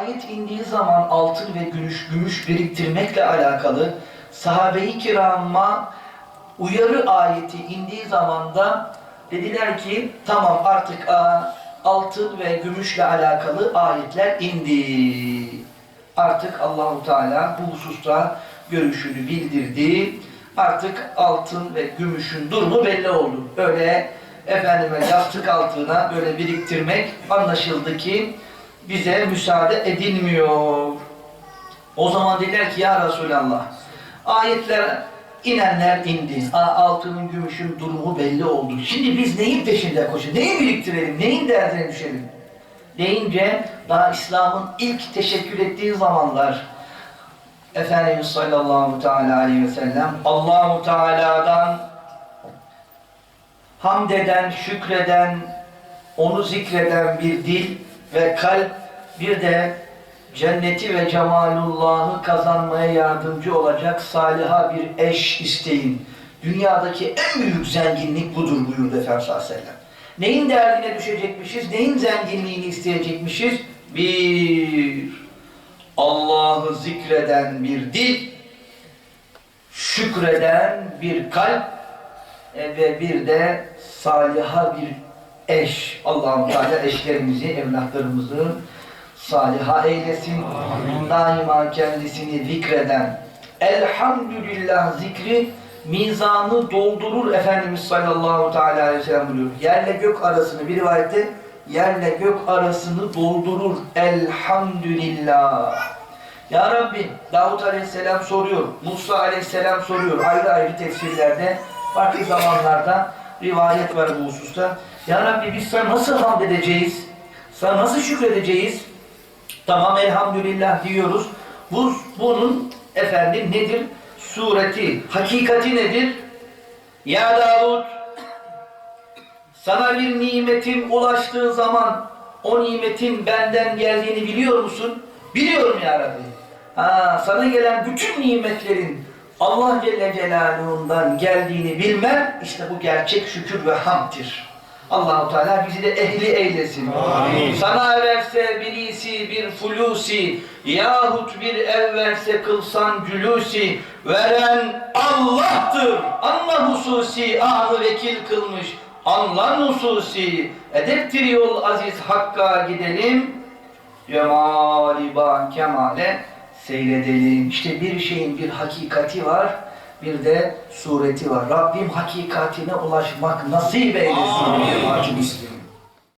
ayet indiği zaman altın ve gümüş, gümüş biriktirmekle alakalı sahabe-i kirama uyarı ayeti indiği zaman da dediler ki tamam artık aa, altın ve gümüşle alakalı ayetler indi. Artık Allahu Teala bu hususta görüşünü bildirdi. Artık altın ve gümüşün durumu belli oldu. Öyle efendime yastık altına böyle biriktirmek anlaşıldı ki bize müsaade edilmiyor. O zaman dediler ki ya Resulallah ayetler inenler indi. Altının, gümüşün durumu belli oldu. Şimdi biz neyin peşinde koşalım? Neyi biriktirelim? Neyin derdine düşelim? Deyince daha İslam'ın ilk teşekkür ettiği zamanlar Efendimiz sallallahu teala aleyhi ve sellem Allahu Teala'dan hamd eden, şükreden, onu zikreden bir dil ve kalp bir de cenneti ve cemalullahı kazanmaya yardımcı olacak saliha bir eş isteyin. Dünyadaki en büyük zenginlik budur buyurdu Efendimiz sallallahu. Neyin derdine düşecekmişiz, neyin zenginliğini isteyecekmişiz? Bir, Allah'ı zikreden bir dil, şükreden bir kalp e, ve bir de saliha bir eş. Allahu Teala eşlerimizi, evlatlarımızı saliha eylesin. Daima kendisini zikreden. Elhamdülillah zikri mizanı doldurur Efendimiz sallallahu teala aleyhi ve sellem buyuruyor. Yerle gök arasını bir rivayette yerle gök arasını doldurur. Elhamdülillah. Ya Rabbi Davut Aleyhisselam soruyor, Musa Aleyhisselam soruyor. Ayrı ayrı tefsirlerde, farklı zamanlarda rivayet var bu hususta. Ya Rabbi biz sana nasıl hamd edeceğiz? Sana nasıl şükredeceğiz? Tamam elhamdülillah diyoruz. Bu, bunun efendim nedir? Sureti, hakikati nedir? Ya Davud sana bir nimetim ulaştığı zaman o nimetin benden geldiğini biliyor musun? Biliyorum ya Rabbi. Ha, sana gelen bütün nimetlerin Allah Celle Celaluhu'ndan geldiğini bilmem işte bu gerçek şükür ve hamdtir. Allahu Teala bizi de ehli eylesin. Amin. Sana verse birisi bir fulusi yahut bir ev verse kılsan cülüsi veren Allah'tır. Allah hususi anı vekil kılmış. Allah hususi edeptir yol aziz hakka gidelim. Cemali ba kemale seyredelim. İşte bir şeyin bir hakikati var, bir de sureti var. Rabbim hakikatine ulaşmak nasip eylesin. Amin.